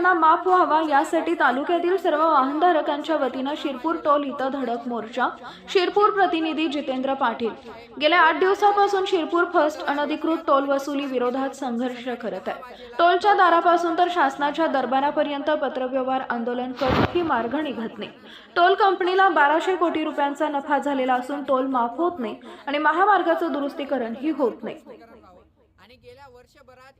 स्थानिकांना माफ व्हावा यासाठी तालुक्यातील सर्व वाहनधारकांच्या वतीनं शिरपूर टोल इथं धडक मोर्चा. शिरपूर प्रतिनिधी जितेंद्र पाटील. गेल्या आठ दिवसापासून शिरपूर फर्स्ट अनधिकृत टोल वसुली विरोधात संघर्ष करत आहे. टोलच्या दारापासून तर शासनाच्या दरबारापर्यंत पत्रव्यवहार आंदोलन करूनही मार्ग निघत नाही. टोल कंपनीला बाराशे कोटी रुपयांचा नफा झालेला असून टोल माफ होत नाही आणि महामार्गाचं दुरुस्तीकरण ही होत नाही. आणि गेल्या वर्षभरात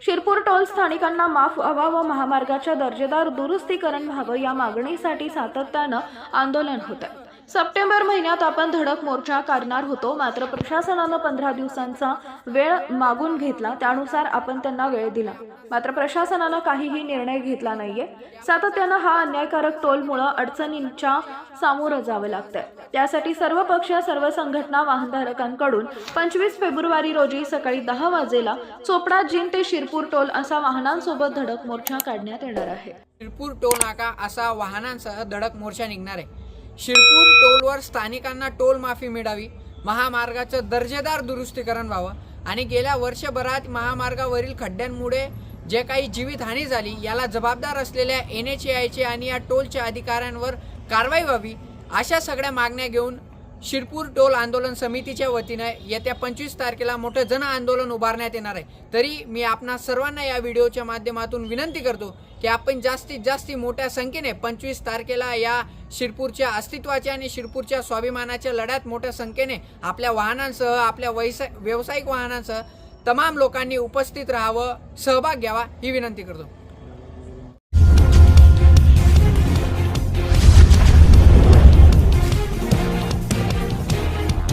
शिरपूर टोल स्थानिकांना माफ व्हावा व महामार्गाच्या दर्जेदार दुरुस्तीकरण व्हावं या मागणीसाठी सातत्यानं आंदोलन होतं सप्टेंबर महिन्यात आपण धडक मोर्चा काढणार होतो. मात्र प्रशासनानं पंधरा दिवसांचा वेळ मागून घेतला. त्यानुसार आपण त्यांना वेळ दिला. मात्र प्रशासनानं काहीही निर्णय घेतला नाहीये. सातत्यानं हा अन्यायकारक टोलमुळं अडचणींच्या सामोरं जावं लागतंय. त्यासाठी सर्व पक्ष सर्व संघटना वाहनधारकांकडून पंचवीस फेब्रुवारी रोजी सकाळी दहा वाजेला चोपडा जिन ते शिरपूर टोल असा वाहनांसोबत धडक मोर्चा काढण्यात येणार आहे. शिरपूर टोल नाका असा वाहनांसह धडक मोर्चा निघणार आहे. शिरपूर टोलवर स्थानिकांना टोल माफी मिळावी महामार्गाचं दर्जेदार दुरुस्तीकरण व्हावं आणि गेल्या वर्षभरात महामार्गावरील खड्ड्यांमुळे जे काही जीवितहानी झाली याला जबाबदार असलेल्या एन एच आयचे आणि या टोलच्या अधिकाऱ्यांवर कारवाई व्हावी अशा सगळ्या मागण्या घेऊन शिरपूर टोल आंदोलन समितीच्या वतीनं येत्या पंचवीस तारखेला मोठं जन आंदोलन उभारण्यात येणार आहे. तरी मी आपणा सर्वांना या व्हिडिओच्या माध्यमातून विनंती करतो की आपण जास्तीत जास्त मोठ्या संख्येने पंचवीस तारखेला या शिरपूरच्या अस्तित्वाच्या आणि शिरपूरच्या स्वाभिमानाच्या लढ्यात मोठ्या संख्येने आपल्या वाहनांसह आपल्या वैसा व्यावसायिक वाहनांसह तमाम लोकांनी उपस्थित राहावं सहभाग घ्यावा ही विनंती करतो.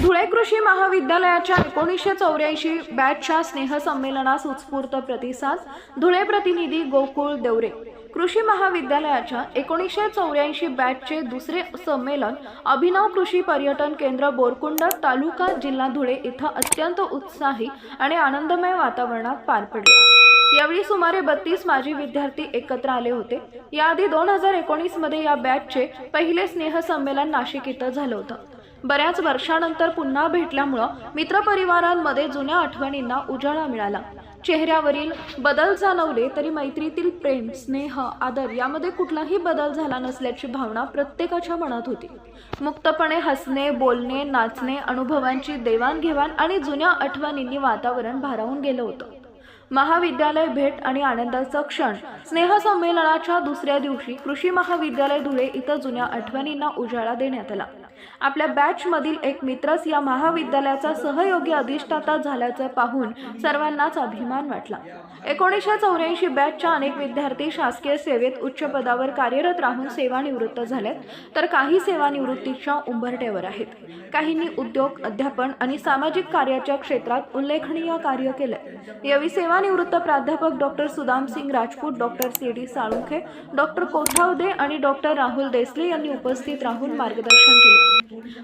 धुळे कृषी महाविद्यालयाच्या एकोणीसशे चौऱ्याऐंशी बॅचच्या स्नेहसंमेलनास उत्स्फूर्त प्रतिसाद धुळे प्रतिनिधी गोकुळ देवरे. कृषी महाविद्यालयाच्या एकोणीसशे चौऱ्याऐंशी बॅचचे दुसरे संमेलन अभिनव कृषी पर्यटन केंद्र बोरकुंड तालुका जिल्हा धुळे इथं अत्यंत उत्साही आणि आनंदमय वातावरणात पार पडले. यावेळी सुमारे बत्तीस माजी विद्यार्थी एकत्र आले होते. याआधी दोन हजार एकोणीसमध्ये या बॅचचे पहिले स्नेहसंमेलन नाशिक इथं झालं होतं. बऱ्याच वर्षानंतर पुन्हा भेटल्यामुळं मित्रपरिवारांमध्ये जुन्या आठवणींना उजाळा मिळाला. चेहऱ्यावरील बदल जाणवले तरी मैत्रीतील प्रेम स्नेह आदर यामध्ये कुठलाही बदल झाला नसल्याची भावना प्रत्येकाच्या मनात होती. मुक्तपणे हसणे बोलणे नाचणे अनुभवांची देवाणघेवाण आणि जुन्या आठवणींनी वातावरण भारावून गेलं होतं. महाविद्यालय भेट आणि आनंदाचा क्षण. स्नेहसंमेलनाच्या दुसऱ्या दिवशी कृषी महाविद्यालय धुळे इथं जुन्या आठवणींना उजाळा देण्यात आला. आपल्या बॅचमधील एक मित्रच या महाविद्यालयाचा सहयोगी अधिष्ठाता झाल्याचं पाहून सर्वांनाच अभिमान वाटला. एकोणीसशे चौऱ्याऐंशी बॅचच्या अनेक विद्यार्थी शासकीय सेवेत उच्च पदावर कार्यरत राहून सेवानिवृत्त झालेत. तर काही सेवानिवृत्तीच्या उंबरठेवर आहेत. काहींनी उद्योग अध्यापन आणि सामाजिक कार्याच्या क्षेत्रात उल्लेखनीय कार्य केले यावेळी सेवानिवृत्त प्राध्यापक doctor Sudam Singh Rajput doctor C. D. Salunkhe doctor Kothawade आणि डॉक्टर राहुल देसले यांनी उपस्थित राहून मार्गदर्शन केले.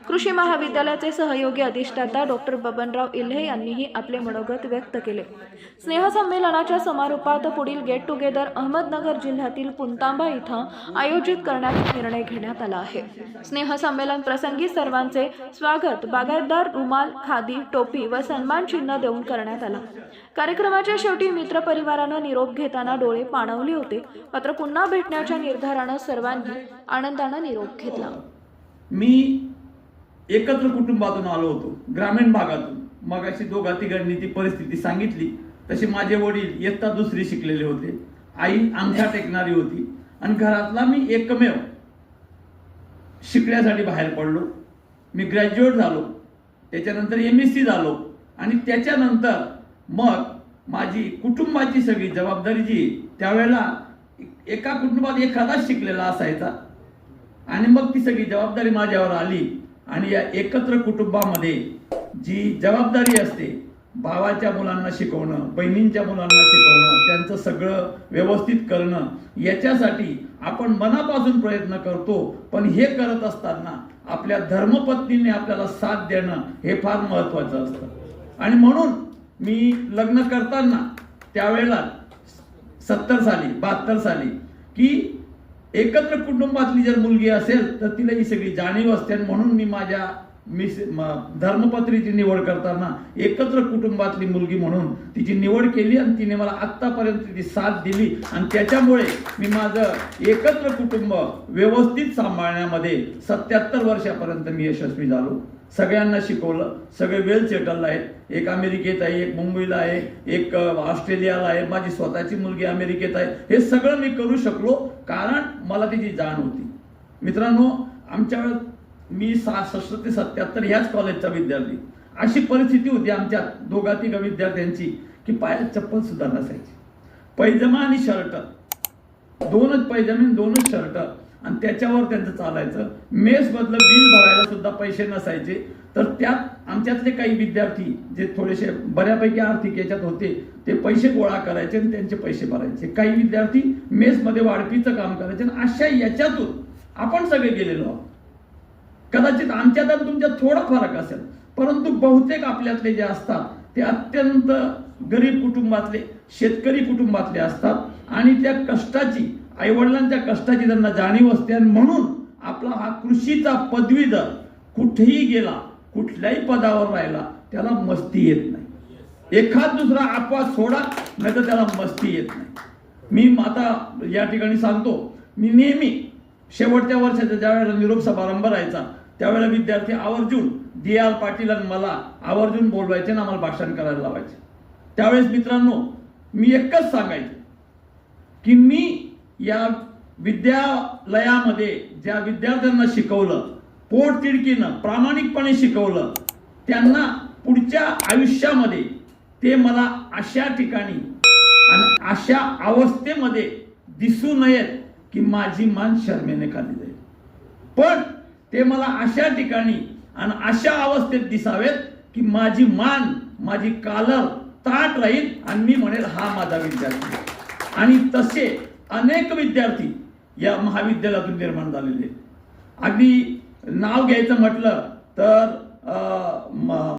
कृषी महाविद्यालयाचे सहयोगी अधिष्ठाता डॉक्टर बबनराव इल्हे यांनीही आपले मनोगत व्यक्त केले. स्नेहसंमेलनाच्या समारोपात पुढील गेट टुगेदर अहमदनगर जिल्ह्यातील पुंतांबा इथं आयोजित करण्याचा निर्णय घेण्यात आला आहे. स्नेहसंमेलन प्रसंगी सर्वांचे स्वागत. बागायतदार रुमाल खादी टोपी व सन्मान चिन्ह देऊन करण्यात आला. कार्यक्रमाच्या शेवटी मित्रपरिवारानं निरोप घेताना डोळे पाणवले होते. मात्र पुन्हा भेटण्याच्या निर्धारानं सर्वांनी आनंदानं निरोप घेतला. मी एकत्र कुटुंबातून आलो होतो ग्रामीण भागातून. मग अशी दोघा तिघांनी ती परिस्थिती सांगितली तसे माझे वडील इयत्ता दुसरी शिकलेले होते. आई अंगठा टेकणारी होती आणि घरातला मी एकमेव शिकण्यासाठी बाहेर पडलो. मी ग्रॅज्युएट झालो त्याच्यानंतर एम एस सी झालो आणि त्याच्यानंतर मग माझी कुटुंबाची सगळी जबाबदारी जी त्यावेळेला एका कुटुंबात एखादाच शिकलेला असायचा आणि मग ती सगळी जबाबदारी माझ्यावर आली. आणि या एकत्र कुटुंबामध्ये जी जबाबदारी असते भावाच्या मुलांना शिकवणं बहिणींच्या मुलांना शिकवणं त्यांचं सगळं व्यवस्थित करणं याच्यासाठी आपण मनापासून प्रयत्न करतो. पण हे करत असताना आपल्या धर्मपत्नीने आपल्याला साथ देणं हे फार महत्त्वाचं असतं. आणि म्हणून मी लग्न करताना त्यावेळेला सत्तर साली बहात्तर साली की एकत्र कुटुंबातली जर मुलगी असेल तर तिला ही सगळी जाणीव असते. म्हणून मी माझ्या मी धर्मपत्रीची निवड करताना एकत्र कुटुंबातली मुलगी म्हणून तिची निवड केली आणि तिने मला आत्तापर्यंत ती साथ दिली. आणि त्याच्यामुळे मी माझं एकत्र कुटुंब व्यवस्थित सांभाळण्यामध्ये सत्याहत्तर वर्षापर्यंत मी यशस्वी झालो. सगळ्यांना शिकवलं. सगळे वेल सेटल आहेत. एक अमेरिकेत आहे एक मुंबईला आहे एक ऑस्ट्रेलियाला आहे. माझी स्वतःची मुलगी अमेरिकेत आहे. हे सगळं मी करू शकलो कारण मला तिची जाण होती. मित्रांनो आमच्या मी सहासष्ट ते सत्याहत्तर ह्याच कॉलेजचा विद्यार्थी. अशी परिस्थिती होती आमच्या दोघा तिघा विद्यार्थ्यांची की पायात चप्पल सुद्धा नसायची. पैजमा आणि शर्ट. दोनच पैजामे दोनच शर्ट. आणि त्याच्यावर त्यांचं चालायचं. मेस मधलं बिल भरायला सुद्धा पैसे नसायचे. तर त्यात आमच्यातले काही विद्यार्थी जे थोडेसे बऱ्यापैकी आर्थिक याच्यात होते ते पैसे गोळा करायचे आणि त्यांचे पैसे भरायचे. काही विद्यार्थी मेसमध्ये वाढपीचं काम करायचे आणि अशा याच्यातून आपण सगळे गेलेलो आहोत. कदाचित आमच्यात आणि तुमच्यात थोडा फरक असेल परंतु बहुतेक आपल्यातले जे असतात ते अत्यंत गरीब कुटुंबातले शेतकरी कुटुंबातले असतात आणि त्या कष्टाची आईवडिलांच्या कष्टाची त्यांना जाणीव असते आणि म्हणून आपला हा कृषीचा पदवीधर कुठेही गेला कुठल्याही पदावर राहिला त्याला मस्ती येत नाही. एखाद दुसरा अपवाद सोडा नाही तर त्याला मस्ती येत नाही. मी आता या ठिकाणी सांगतो मी नेहमी शेवटच्या वर्षाचा ज्या वेळेला निरोप समारंभ राहायचा त्यावेळेला विद्यार्थी आवर्जून डी आर पाटील आणि मला आवर्जून बोलवायचे आणि आम्हाला भाषण करायला लावायचे. त्यावेळेस मित्रांनो मी एकच सांगायचे की मी या विद्यालयामध्ये ज्या विद्यार्थ्यांना शिकवलं पोटतिडकीनं प्रामाणिकपणे शिकवलं त्यांना पुढच्या आयुष्यामध्ये ते मला अशा ठिकाणी आणि अशा अवस्थेमध्ये दिसू नयेत की माझी मान शर्मेने खाली जाईल. पण ते मला अशा ठिकाणी आणि अशा अवस्थेत दिसावेत की माझी मान माझी कालर ताट राहील आणि मी म्हणेल हा माझा विद्यार्थी आणि तसे अनेक विद्यार्थी या महाविद्यालयातून निर्माण झालेले आहेत. अगदी नाव घ्यायचं म्हटलं तर